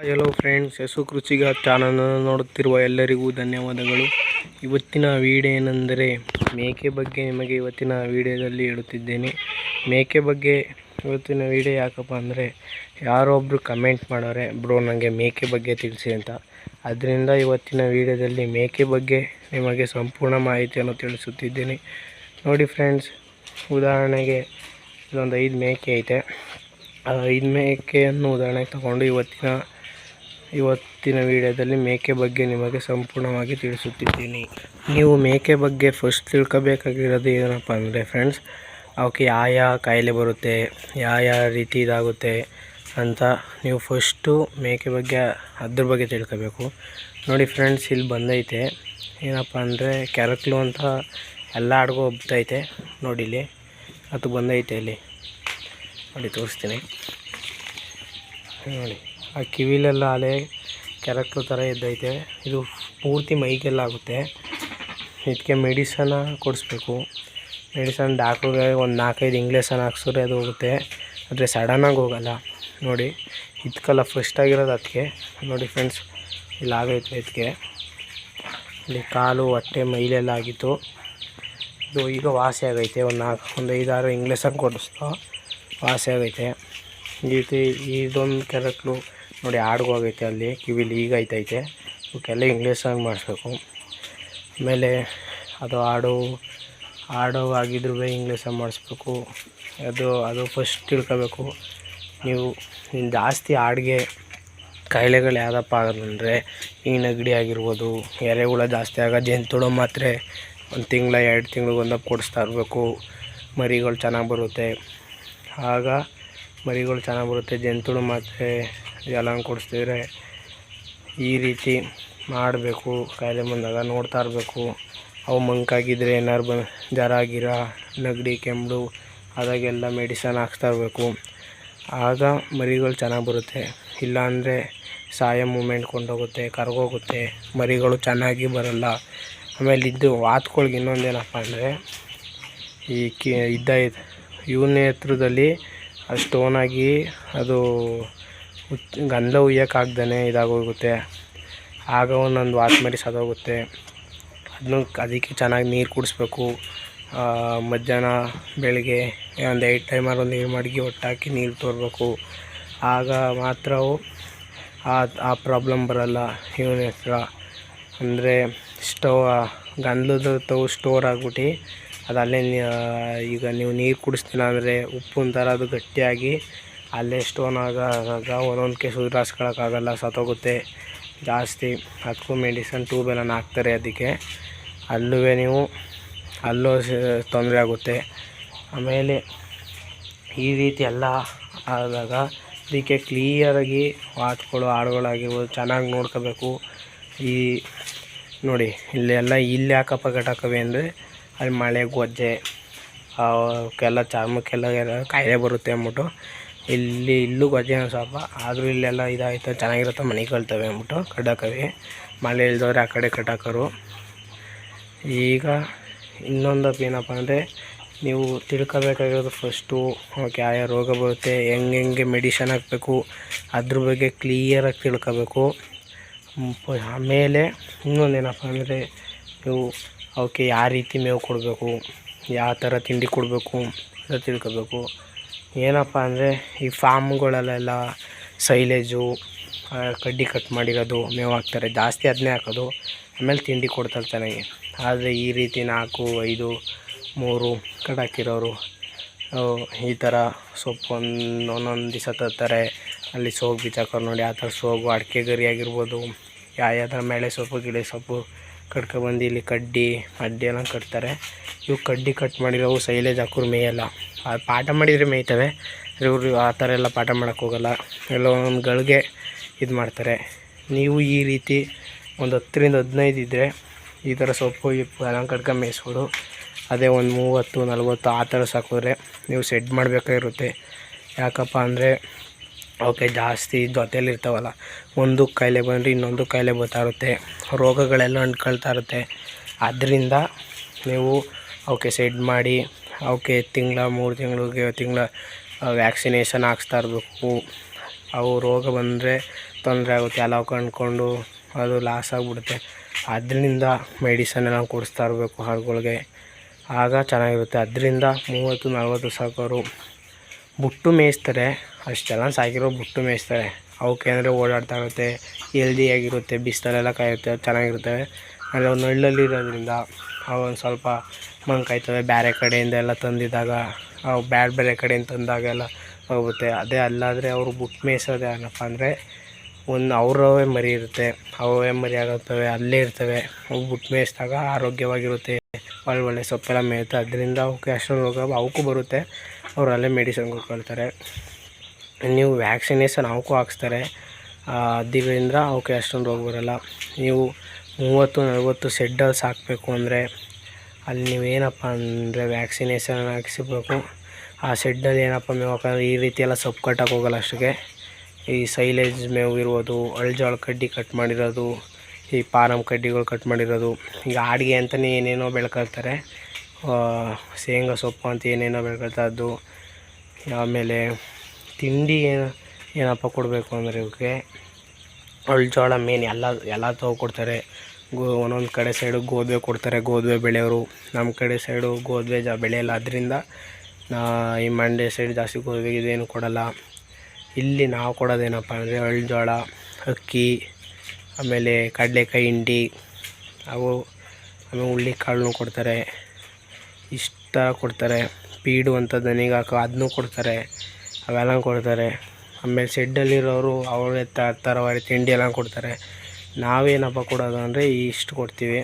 Hello friends ಹೆಸು ಕೃಷಿಗ channel ನೋಡುತ್ತಿರುವ ಎಲ್ಲರಿಗೂ ಧನ್ಯವಾದಗಳು. ಇವತ್ತಿನ ವಿಡಿಯೋ ಏನೆಂದರೆ, ಮೇಕೆ ಬಗ್ಗೆ ನಿಮಗೆ ಇವತ್ತಿನ ವಿಡಿಯೋದಲ್ಲಿ ಹೇಳುತ್ತಿದ್ದೇನೆ. ಮೇಕೆ ಬಗ್ಗೆ ಇವತ್ತಿನ ವಿಡಿಯೋ ಯಾಕಪ್ಪ ಅಂದರೆ ಯಾರೊಬ್ಬರು ಕಮೆಂಟ್ ಮಾಡೋರೆ, ಬ್ರೋ ನನಗೆ ಮೇಕೆ ಬಗ್ಗೆ ತಿಳಿಸಿ ಅಂತ. ಅದರಿಂದ ಇವತ್ತಿನ ವಿಡಿಯೋದಲ್ಲಿ ಮೇಕೆ ಬಗ್ಗೆ ನಿಮಗೆ ಸಂಪೂರ್ಣ ಮಾಹಿತಿಯನ್ನು ತಿಳಿಸುತ್ತಿದ್ದೇನೆ. ನೋಡಿ ಫ್ರೆಂಡ್ಸ್ ಉದಾಹರಣೆಗೆ ಇದೊಂದು ಐದು ಮೇಕೆ ಐತೆ. ಐದು ಮೇಕೆಯನ್ನು ಉದಾಹರಣೆಗೆ ತಗೊಂಡು ಇವತ್ತಿನ ಇವತ್ತಿನ ವಿಡಿಯೋದಲ್ಲಿ ಮೇಕೆ ಬಗ್ಗೆ ನಿಮಗೆ ಸಂಪೂರ್ಣವಾಗಿ ತಿಳಿಸುತ್ತಿದ್ದೀನಿ. ನೀವು ಮೇಕೆ ಬಗ್ಗೆ ಫಸ್ಟ್ ತಿಳ್ಕೊಬೇಕಾಗಿರೋದು ಏನಪ್ಪ ಅಂದರೆ ಫ್ರೆಂಡ್ಸ್ ಅವಕ್ಕೆ ಯಾವ ಯಾವ ಕಾಯಿಲೆ ಬರುತ್ತೆ, ಯಾವ ಯಾವ ರೀತಿ ಇದಾಗುತ್ತೆ ಅಂತ ನೀವು ಫಸ್ಟು ಮೇಕೆ ಬಗ್ಗೆ, ಅದ್ರ ಬಗ್ಗೆ ತಿಳ್ಕೋಬೇಕು. ನೋಡಿ ಫ್ರೆಂಡ್ಸ್ ಇಲ್ಲಿ ಬಂದೈತೆ. ಏನಪ್ಪ ಅಂದರೆ ಕೆರಕ್ಲು ಅಂತ ಎಲ್ಲ ಆಡ್ಗೋ ಒಬ್ತೈತೆ ನೋಡಿ ಇಲ್ಲಿ, ಅದು ಬಂದೈತೆ ಇಲ್ಲಿ. ನೋಡಿ ತೋರಿಸ್ತೀನಿ. ನೋಡಿ. ಆ ಕಿವಿಲೆಲ್ಲ ಅಲೆ ಕೆರಕ್ಲು ಥರ ಇದ್ದೈತೆ. ಇದು ಪೂರ್ತಿ ಮೈಗೆಲ್ಲ ಆಗುತ್ತೆ. ಇದಕ್ಕೆ ಮೆಡಿಸನ್ನ ಕೊಡಿಸ್ಬೇಕು. ಮೆಡಿಸನ್ ಡಾಕ್ಟ್ರಿಗೆ ಒಂದು ನಾಲ್ಕೈದು ಇಂಗ್ಲೇಷನ್ ಹಾಕ್ಸಿದ್ರೆ ಅದು ಹೋಗುತ್ತೆ. ಆದರೆ ಸಡನ್ನಾಗಿ ಹೋಗಲ್ಲ. ನೋಡಿ, ಇದಕ್ಕೆಲ್ಲ ಫಸ್ಟ್ ಆಗಿರೋದು ಅದಕ್ಕೆ. ನೋಡಿ ಫ್ರೆಂಡ್ಸ್ ಇಲ್ಲಿ ಆಗೈತೆ ಇದಕ್ಕೆ. ಇಲ್ಲಿ ಕಾಲು, ಹೊಟ್ಟೆ, ಮೈಲೆಲ್ಲ ಆಗಿತ್ತು. ಇದು ಈಗ ವಾಸಿ ಆಗೈತೆ. ಒಂದು ನಾಲ್ಕು, ಒಂದು ಐದಾರು ಇಂಗ್ಲೇಷನ್ ಕೊಡಿಸ್ತು ವಾಸಿ ಆಗೈತೆ. ಈ ರೀತಿ ಇದೊಂದು ಕೆರಕ್ಲು ನೋಡಿ ಆಡ್ಗೋಗೈತೆ ಅಲ್ಲಿ, ಕಿವಿಲಿ ಈಗ ಆಯ್ತೈತೆ ಇವಕ್ಕೆಲ್ಲ ಇಂಗ್ಲೀಷಾಗಿ ಮಾಡಿಸ್ಬೇಕು. ಆಮೇಲೆ ಅದು ಆಡು ಆಡು ಆಗಿದ್ರು ಇಂಗ್ಲೀಷಾಗಿ ಮಾಡಿಸ್ಬೇಕು. ಅದು ಅದು ಫಸ್ಟ್ ತಿಳ್ಕೊಬೇಕು. ನೀವು ಜಾಸ್ತಿ ಆಡಿಗೆ ಕಾಯಿಲೆಗಳು ಯಾವುದಪ್ಪ ಆಗೋದಂದರೆ ಈ ನೆಗಡಿ ಆಗಿರ್ಬೋದು, ಎರೆಹುಳ ಜಾಸ್ತಿ ಆಗ ಜಂತುಳು ಮಾತ್ರೆ ಒಂದು ತಿಂಗಳ, ಎರಡು ತಿಂಗಳಿಗೆ ಒಂದಪ್ಪ ಕೊಡಿಸ್ತಾ ಇರಬೇಕು. ಮರಿಗಳು ಚೆನ್ನಾಗಿ ಬರುತ್ತೆ. ಆಗ ಮರಿಗಳು ಚೆನ್ನಾಗಿ ಬರುತ್ತೆ ಜಂತುಳು ಮಾತ್ರೆ ಎಲ್ಲ ಕೊಡಿಸ್ತಿದ್ರೆ ಈ ರೀತಿ ಮಾಡಬೇಕು. ಕಾಯಿಲೆ ಬಂದಾಗ ನೋಡ್ತಾ ಇರಬೇಕು. ಅವು ಮಂಕಾಗಿದ್ದರೆ ಏನಾರು ಬ, ಜ್ವರ ಗಿರ ನೆಗಡಿ, ಕೆಮ್ಮು, ಅದಾಗೆಲ್ಲ ಮೆಡಿಸನ್ ಹಾಕ್ತಾ ಇರಬೇಕು. ಆಗ ಮರಿಗಳು ಚೆನ್ನಾಗಿ ಬರುತ್ತೆ. ಇಲ್ಲಾಂದರೆ ಸಾಯ ಮೂಮೆಂಟ್ ಕೊಂಡೋಗುತ್ತೆ, ಕರ್ಗೋಗುತ್ತೆ. ಮರಿಗಳು ಚೆನ್ನಾಗಿ ಬರಲ್ಲ. ಆಮೇಲೆ ಇದ್ದು ವಾತ್ಗಳಿಗೆ ಇನ್ನೊಂದೇನಪ್ಪ ಅಂದರೆ ಈ ಕಿ, ಇದ್ದ ಇವನೇ ಹತ್ರದಲ್ಲಿ ಅದು ಸ್ಟೋನಾಗಿ ಅದು ಹುಚ್ಚ ಗಂಧ ಉಯ್ಯೋಕ್ಕಾಗ್ದೇ ಇದಾಗೋಗುತ್ತೆ. ಆಗ ಒಂದೊಂದು ವಾತ್ ಮರಿ ಸತ್ತೋಗುತ್ತೆ ಅದನ್ನು ಅದಕ್ಕೆ ಚೆನ್ನಾಗಿ ನೀರು ಕುಡಿಸ್ಬೇಕು. ಮಧ್ಯಾಹ್ನ ಬೆಳಗ್ಗೆ ಒಂದು ಐದು ಟೈಮಲ್ಲಿ ಒಂದು ನೀರು ಮಡಗಿ ಒಟ್ಟಾಕಿ ನೀರು ತೋರಬೇಕು. ಆಗ ಮಾತ್ರ ಅವು ಆ ಪ್ರಾಬ್ಲಮ್ ಬರೋಲ್ಲ ಇವನ ಹತ್ರ. ಅಂದರೆ ಸ್ಟವ್ ಗಂಧದ ತವು ಸ್ಟೋರ್ ಆಗ್ಬಿಟ್ಟು ಅದು ಅಲ್ಲೇ ಈಗ ನೀವು ನೀರು ಕುಡಿಸ್ತಿಲ್ಲ ಅಂದರೆ ಉಪ್ಪಿನ ಥರ ಅದು ಗಟ್ಟಿಯಾಗಿ ಅಲ್ಲೇ ಸ್ಟೋನ್ ಆಗಾಗ ಒಂದೊಂದು ಕೇಸ್ ಉದುರಾಸ್ಕೊಳಕ್ಕಾಗಲ್ಲ ಸತ್ತೋಗುತ್ತೆ. ಜಾಸ್ತಿ ಅದಕ್ಕೂ ಮೆಡಿಸನ್ ಟ್ಯೂಬೆಲ್ಲ ಹಾಕ್ತಾರೆ ಅದಕ್ಕೆ. ಅಲ್ಲೂ ನೀವು ಅಲ್ಲೂ ತೊಂದರೆ ಆಗುತ್ತೆ. ಆಮೇಲೆ ಈ ರೀತಿ ಎಲ್ಲ ಆದಾಗ ಅದಕ್ಕೆ ಕ್ಲಿಯರಾಗಿ ವಾತ್ಗಳು, ಹಾಡುಗಳಾಗಿರ್ಬೋದು ಚೆನ್ನಾಗಿ ನೋಡ್ಕೋಬೇಕು. ಈ ನೋಡಿ, ಇಲ್ಲೆಲ್ಲ ಇಲ್ಲಿ ಯಾಕಪ್ಪ ಕಟ್ಟಾಕವೆ ಅಂದರೆ ಅಲ್ಲಿ ಮಳೆ ಗೊಜ್ಜೆ ಅವಕ್ಕೆಲ್ಲ ಚರ್ಮಕ್ಕೆಲ್ಲ ಕಾಯಿಲೆ ಬರುತ್ತೆ ಅಂದ್ಬಿಟ್ಟು ಇಲ್ಲಿ ಇಲ್ಲೂ ಗೊಜ್ಜೆನ ಸ್ವಲ್ಪ ಆದರೂ ಇಲ್ಲೆಲ್ಲ ಇದಾಯ್ತು, ಚೆನ್ನಾಗಿರುತ್ತೆ ಮನೆ ಕಳ್ತವೆ ಅಂದ್ಬಿಟ್ಟು ಕಟ್ಟಾಕವೆ. ಮಳೆ ಇಲ್ದವ್ರೆ ಆ ಕಡೆ ಕಟ್ಟಾಕರು. ಈಗ ಇನ್ನೊಂದು ಏನಪ್ಪ ಅಂದರೆ ನೀವು ತಿಳ್ಕೊಬೇಕಾಗಿರೋದು ಫಸ್ಟು ಓಕೆ, ಆಯಾ ರೋಗ ಬರುತ್ತೆ, ಹೆಂಗೆ ಹೆಂಗೆ ಮೆಡಿಷನ್ ಹಾಕಬೇಕು, ಅದ್ರ ಬಗ್ಗೆ ಕ್ಲಿಯರಾಗಿ ತಿಳ್ಕೊಬೇಕು. ಆಮೇಲೆ ಇನ್ನೊಂದೇನಪ್ಪ ಅಂದರೆ ನೀವು ಅವಕ್ಕೆ ಯಾವ ರೀತಿ ಮೇವು ಕೊಡಬೇಕು, ಯಾವ ಥರ ತಿಂಡಿ ಕೊಡಬೇಕು ಅಂತ ತಿಳ್ಕೊಬೇಕು. ಏನಪ್ಪ ಅಂದರೆ ಈ ಫಾರ್ಮ್ಗಳಲ್ಲೆಲ್ಲ ಸೈಲೇಜು ಕಡ್ಡಿ ಕಟ್ ಮಾಡಿರೋದು ಮೇವು ಹಾಕ್ತಾರೆ ಜಾಸ್ತಿ ಅದನ್ನೇ ಹಾಕೋದು, ಆಮೇಲೆ ತಿಂಡಿ ಕೊಡ್ತಾರೆ ಚೆನ್ನಾಗಿ. ಆದರೆ ಈ ರೀತಿ ನಾಲ್ಕು, ಐದು, ಮೂರು ಕಡಾಕಿರೋರು ಈ ಥರ ಸೊಪ್ಪು ಒಂದು, ಒಂದೊಂದು ದಿವಸ ತರ್ತಾರೆ. ಅಲ್ಲಿ ಸೋಗು ಬಿಚ್ಚಾಕೋರು ನೋಡಿ, ಆ ಥರ ಸೋಗು, ಅಡಿಕೆ ಗರಿ ಆಗಿರ್ಬೋದು ಯಾವ ಯಾವ ಥರ ಮೇಳೆ ಸೊಪ್ಪು, ಗಿಳೆ ಸೊಪ್ಪು ಕಟ್ಕೊಬಂದು ಇಲ್ಲಿ ಕಡ್ಡಿ, ಅಡ್ಡಿ ಎಲ್ಲ ಕಟ್ತಾರೆ. ಇವು ಕಡ್ಡಿ ಕಟ್ ಮಾಡಿರೋವು ಸೈಲೇಜ್ ಹಾಕೋರು ಮೇಯಲ್ಲ ಪಾಠ ಮಾಡಿದರೆ ಮೇಯ್ತವೆ. ಇವರು ಆ ಥರ ಎಲ್ಲ ಪಾಠ ಮಾಡೋಕ್ಕೋಗಲ್ಲ ಎಲ್ಲ ಒಂದು ಗಳಿಗೆ ಇದು ಮಾಡ್ತಾರೆ. ನೀವು ಈ ರೀತಿ ಒಂದು ಹತ್ತರಿಂದ ಹದಿನೈದು ಇದ್ದರೆ ಈ ಥರ ಸೊಪ್ಪು ಇಪ್ಪು ಎಲ್ಲ ಕಟ್ಕೊಂಡು ಮೇಯಿಸ್ಬೋದು ಅದೇ ಒಂದು ಮೂವತ್ತು, ನಲ್ವತ್ತು ಆ ಥರ ಸಾಕಿದ್ರೆ ನೀವು ಸೆಡ್ ಮಾಡಬೇಕಾಗಿರುತ್ತೆ. ಯಾಕಪ್ಪ ಅಂದರೆ ಅವಕ್ಕೆ ಜಾಸ್ತಿ ಇರ್ತಾವಲ್ಲ. ಒಂದು ಕಾಯಿಲೆ ಬಂದರೆ ಇನ್ನೊಂದು ಕಾಯಿಲೆ ಬರ್ತಾ ಇರುತ್ತೆ. ರೋಗಗಳೆಲ್ಲ ಅಂಟ್ಕೊಳ್ತಾ ಇರುತ್ತೆ. ಆದ್ದರಿಂದ ನೀವು ಅವಕ್ಕೆ ಸೆಡ್ ಮಾಡಿ, ಅವಕ್ಕೆ ತಿಂಗಳ, ಮೂರು ತಿಂಗಳಿಗೆ ತಿಂಗಳ ವ್ಯಾಕ್ಸಿನೇಷನ್ ಹಾಕ್ಸ್ತಾ ಇರಬೇಕು. ಅವು ರೋಗ ಬಂದರೆ ತೊಂದರೆ ಆಗುತ್ತೆ. ಎಲ್ಲ ಕಂಡ್ಕೊಂಡು ಅದು ಲಾಸ್ ಆಗಿಬಿಡುತ್ತೆ. ಅದರಿಂದ ಮೆಡಿಸನ್ ಎಲ್ಲ ಕೊಡಿಸ್ತಾ ಇರಬೇಕು ಹಾಡುಗಳಿಗೆ ಆಗ ಚೆನ್ನಾಗಿರುತ್ತೆ. ಅದರಿಂದ ಮೂವತ್ತು, ನಲ್ವತ್ತು ಸಾವಿರ ಬುಟ್ಟು ಮೇಯಿಸ್ತಾರೆ. ಅಷ್ಟೆಲ್ಲ ಸಾಕಿರೋ ಬುಟ್ಟು ಮೇಯಿಸ್ತಾರೆ. ಅವಕ್ಕೇನಾದ್ರೆ ಓಡಾಡ್ತಾ ಇರುತ್ತೆ ಹೆಲ್ದಿಯಾಗಿರುತ್ತೆ ಬಿಸಿಲಲ್ಲೆಲ್ಲ ಕಾಯುತ್ತೆ ಚೆನ್ನಾಗಿರ್ತವೆ ಆದರೆ ಒಂದು ಹಳ್ಳಲ್ಲಿ ಇರೋದ್ರಿಂದ ಅವು ಒಂದು ಸ್ವಲ್ಪ ಕಾಯ್ತವೆ, ಬೇರೆ ಕಡೆಯಿಂದ ಎಲ್ಲ ತಂದಿದ್ದಾಗ ಅವು ಬೇರೆ ಬೇರೆ ಕಡೆಯಿಂದ ತಂದಾಗೆಲ್ಲ ಹೋಗುತ್ತೆ. ಅದೇ ಅಲ್ಲಾದರೆ ಅವರು ಬುಟ್ಟು ಮೇಯಿಸೋದು ಏನಪ್ಪ ಅಂದರೆ, ಒಂದು ಅವ್ರವೇ ಮರಿ ಇರುತ್ತೆ. ಅವೇ ಮರಿ ಆಗುತ್ತವೆ ಅಲ್ಲೇ ಇರ್ತವೆ. ಅವು ಬುಟ್ಟು ಮೇಯಿಸಿದಾಗ ಆರೋಗ್ಯವಾಗಿರುತ್ತೆ ಒಳ್ಳೆ ಒಳ್ಳೆ ಸೊಪ್ಪೆಲ್ಲ ಮೇಯುತ್ತೆ. ಅದರಿಂದ ಅವಕ್ಕೆ ಅಷ್ಟೊಂದು ರೋಗ, ಅವಕ್ಕೂ ಬರುತ್ತೆ. ಅವರು ಅಲ್ಲೇ ಮೆಡಿಸನ್ ಕೊಡ್ತಾರೆ ನೀವು ವ್ಯಾಕ್ಸಿನೇಷನ್ ಅವಕ್ಕೂ ಹಾಕ್ಸ್ತಾರೆ ಅದರಿಂದ ಅವಕ್ಕೆ ಅಷ್ಟೊಂದು ರೋಗ ಬರೋಲ್ಲ. ನೀವು ಮೂವತ್ತು, ನಲ್ವತ್ತು ಸೆಡ್ಡಲ್ಲಿ ಹಾಕಬೇಕು ಅಂದರೆ ಅಲ್ಲಿ ನೀವು ಏನಪ್ಪ ಅಂದರೆ ವ್ಯಾಕ್ಸಿನೇಷನ್ ಹಾಕ್ಸಿಬೇಕು. ಆ ಸೆಡ್ಡಲ್ಲಿ ಏನಪ್ಪ ಮೇವು ಹಾಕೋದು ಈ ರೀತಿ ಎಲ್ಲ ಸೊಪ್ಪು ಕಟ್ಟಕ್ಕೆ ಹೋಗಲ್ಲ ಅಷ್ಟಕ್ಕೆ. ಈ ಸೈಲೇಜ್ ಮೇವು ಇರ್ಬೋದು, ಅಳ್ಜೋಳ ಕಡ್ಡಿ ಕಟ್ ಮಾಡಿರೋದು, ಈ ಪಾರಮ್ ಕಡ್ಡಿಗಳು ಕಟ್ ಮಾಡಿರೋದು. ಈಗ ಅಡುಗೆ ಅಂತಲೇ ಏನೇನೋ ಬೆಳ್ಕೊಳ್ತಾರೆ. ಶೇಂಗಾ ಸೊಪ್ಪು ಅಂತ ಏನೇನೋ ಬೆಳ್ಕೊಳ್ತಾ ಅದು ಆಮೇಲೆ ತಿಂಡಿ ಏನು ಏನಪ್ಪ ಕೊಡಬೇಕು ಅಂದರೆ ಇವಕ್ಕೆ ಅಳ್ಜೋಳ ಮೇನ್ ಎಲ್ಲ ಎಲ್ಲ ಕೊಡ್ತಾರೆ. ಗೋ ಒಂದೊಂದು ಕಡೆ ಸೈಡು ಗೋಧಿ ಕೊಡ್ತಾರೆ. ಗೋಧಿ ಬೆಳೆಯೋರು. ನಮ್ಮ ಕಡೆ ಸೈಡು ಗೋಧಿ ಜಾ ಬೆಳೆಯಲ್ಲ. ಅದರಿಂದ, ನಾ ಈ ಮಂಡ್ಯ ಸೈಡ್ ಜಾಸ್ತಿ ಗೋಧಿ ಇದೇನು ಕೊಡಲ್ಲ. ಇಲ್ಲಿ ನಾವು ಕೊಡೋದೇನಪ್ಪ ಅಂದರೆ ಅಳ್ಜೋಳ ಅಕ್ಕಿ, ಆಮೇಲೆ ಕಡಲೆಕಾಯಿ, ಹಿಂಡಿ ಅವು ಆಮೇಲೆ ಹುಳ್ಳಿ ಕಾಳನ್ನು ಕೊಡ್ತಾರೆ. ಇಷ್ಟ ಕೊಡ್ತಾರೆ. ಪೀಡು ಅಂತ ದನಿಗೆ ಹಾಕೋ ಅದನ್ನೂ ಕೊಡ್ತಾರೆ. ಅವೆಲ್ಲ ಕೊಡ್ತಾರೆ. ಆಮೇಲೆ ಶೆಡ್ಡಲ್ಲಿರೋರು ಅವರೇ ತರವಾರಿ ತಿಂಡಿ ಎಲ್ಲ ಕೊಡ್ತಾರೆ. ನಾವೇನಪ್ಪ ಕೊಡೋದು ಅಂದರೆ ಇಷ್ಟು ಕೊಡ್ತೀವಿ.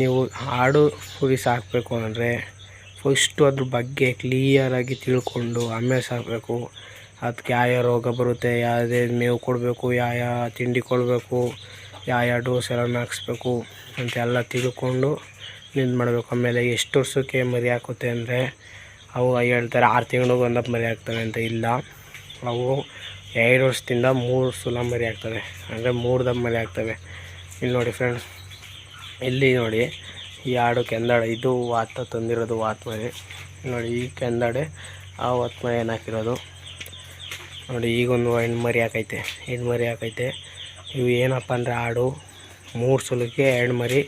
ನೀವು ಆಡು ಕುರಿ ಸಾಕಬೇಕು ಅಂದರೆ ಫಸ್ಟು ಅದ್ರ ಬಗ್ಗೆ ಕ್ಲಿಯರಾಗಿ ತಿಳ್ಕೊಂಡು ಆಮೇಲೆ ಸಾಕಬೇಕು. ಅದಕ್ಕೆ ಯಾವ ಯಾವ ರೋಗ ಬರುತ್ತೆ, ಯಾವುದೇ ಮೇವು ಕೊಡಬೇಕು ಯಾವ ಯಾವ ತಿಂಡಿ ಕೊಡಬೇಕು ಯಾವ ಯಾವ ಡೋಸ್ ಎಲ್ಲ ಹಾಕ್ಸ್ಬೇಕು ಅಂತೆಲ್ಲ ತಿಳ್ಕೊಂಡು ಇದು ಮಾಡಬೇಕು ಆಮೇಲೆ ಎಷ್ಟು ವರ್ಷಕ್ಕೆ ಮರಿ ಹಾಕುತ್ತೆ ಅಂದರೆ ಅವು ಹೇಳ್ತಾರೆ, ಆರು ತಿಂಗಳಿಗೆ ಒಂದಪ್ಪ ಮರಿ ಆಗ್ತವೆ ಅಂತ. ಇಲ್ಲ, ಅವು ಎರಡು ವರ್ಷದಿಂದ ಮೂರು ಸುಲ ಮರಿ ಆಗ್ತವೆ. ಅಂದರೆ ಮೂರು ದಪ್ಪ ಮರಿ ಆಗ್ತವೆ. ಇಲ್ಲಿ ನೋಡಿ ಫ್ರೆಂಡ್ಸ್ ಇಲ್ಲಿ ನೋಡಿ ಈ ಆಡು ಕೆಂದಾಡ, ಇದು ವಾತ ತಂದಿರೋದು ಮರಿ. ನೋಡಿ ಈ ಕೆಂದಾಡೆ, ಆ ಮರಿ ಏನು ಹಾಕಿರೋದು? ನೋಡಿ ಈಗೊಂದು ಹೆಣ್ಣು ಮರಿ ಹಾಕೈತೆ, ಹೆಣ್ಣು ಮರಿ ಹಾಕೈತೆ. ಇವು ಏನಪ್ಪ ಅಂದರೆ ಆಡು, ಮೂರು ಸುಲಕ್ಕೆ ಎರಡು ಮರಿ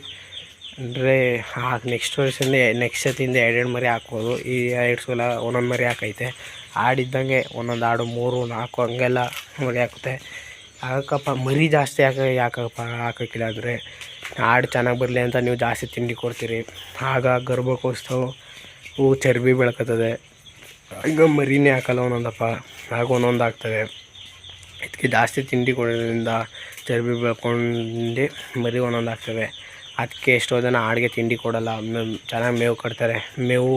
ಅಂದರೆ ಹಾಕಿ ನೆಕ್ಸ್ಟ್ ವರ್ಷದಿಂದ ನೆಕ್ಸ್ಟ್ ಸತಿಯಿಂದ ಎರಡೆರಡು ಮರಿ ಹಾಕ್ಬೋದು. ಈ ಎರಡು ಸಲ ಒಂದೊಂದು ಮರಿ ಹಾಕೈತೆ. ಆಡಿದ್ದಂಗೆ ಒಂದೊಂದು ಆಡು ಮೂರು, ನಾಲ್ಕು ಹಂಗೆಲ್ಲ ಮರಿ ಹಾಕುತ್ತೆ. ಯಾಕಪ್ಪ, ಮರಿ ಜಾಸ್ತಿ ಹಾಕ, ಯಾಕಪ್ಪ ಹಾಕೋಕ್ಕಿಲ್ಲ ಅಂದರೆ ಆಡು ಚೆನ್ನಾಗಿ ಬರಲಿ ಅಂತ ನೀವು ಜಾಸ್ತಿ ತಿಂಡಿ ಕೊಡ್ತೀರಿ. ಆಗ ಗರ್ಭಕೋಸ್ತವು ಹೂ ಚರ್ಬಿ ಬೆಳ್ಕೊತದೆ ಈಗ ಮರಿನೇ ಹಾಕಲ್ಲ ಒಂದೊಂದಪ್ಪ. ಆಗ ಒಂದೊಂದು ಆಗ್ತದೆ. ಇದಕ್ಕೆ ಜಾಸ್ತಿ ತಿಂಡಿ ಕೊಡೋದ್ರಿಂದ ಚರ್ಬಿ ಬೆಳ್ಕೊಂಡು ಮರಿ ಒಂದೊಂದು ಆಗ್ತವೆ ಅದಕ್ಕೆ ಎಷ್ಟೋ ಜನ ಆಡಿಗೆ ತಿಂಡಿ ಕೊಡೋಲ್ಲ ಚೆನ್ನಾಗಿ ಮೇವು ಕಟ್ತಾರೆ. ಮೇವು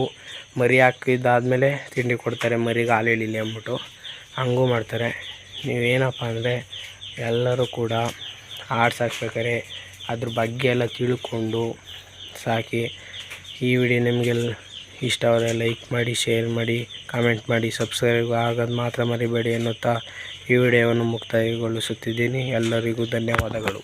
ಮರಿ ಹಾಕಿದ್ದಾದ್ಮೇಲೆ ತಿಂಡಿ ಕೊಡ್ತಾರೆ ಮರಿಗೆ ಹಾಲು ಅಂದ್ಬಿಟ್ಟು. ಹಂಗೂ ಮಾಡ್ತಾರೆ. ನೀವೇನಪ್ಪ ಅಂದರೆ ಎಲ್ಲರೂ ಕೂಡ ಆಡು ಸಾಕ್ಬೇಕಾರೆ ಅದ್ರ ಬಗ್ಗೆ ಎಲ್ಲ ತಿಳ್ಕೊಂಡು ಸಾಕಿ. ಈ ವಿಡಿಯೋ ನಿಮಗೆಲ್ಲ ಆದರೆ ಲೈಕ್ ಮಾಡಿ, ಶೇರ್ ಮಾಡಿ, ಕಾಮೆಂಟ್ ಮಾಡಿ, ಸಬ್ಸ್ಕ್ರೈಬ್ ಆಗೋದು ಮಾತ್ರ ಮರಿಬೇಡಿ ಎನ್ನುತ್ತಾ ಈ ವಿಡಿಯೋವನ್ನು ಮುಕ್ತಾಯಗೊಳಿಸುತ್ತಿದ್ದೀನಿ. ಎಲ್ಲರಿಗೂ ಧನ್ಯವಾದಗಳು.